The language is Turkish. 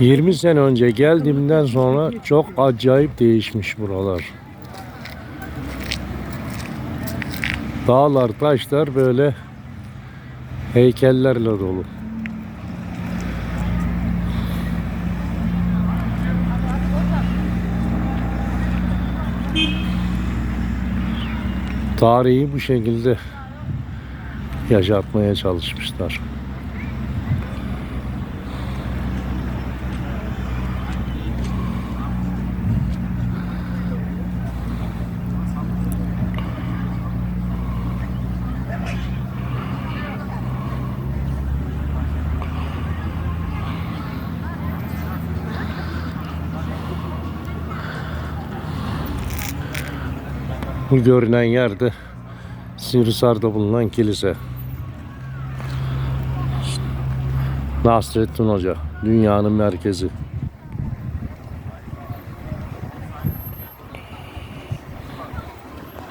20 sene önce geldiğimden sonra çok acayip değişmiş buralar. Dağlar, taşlar böyle heykellerle dolu. Tarihi bu şekilde yaşatmaya çalışmışlar. Bu görünen yerde Sivrisar'da bulunan kilise. Nasrettin Hoca, dünyanın merkezi.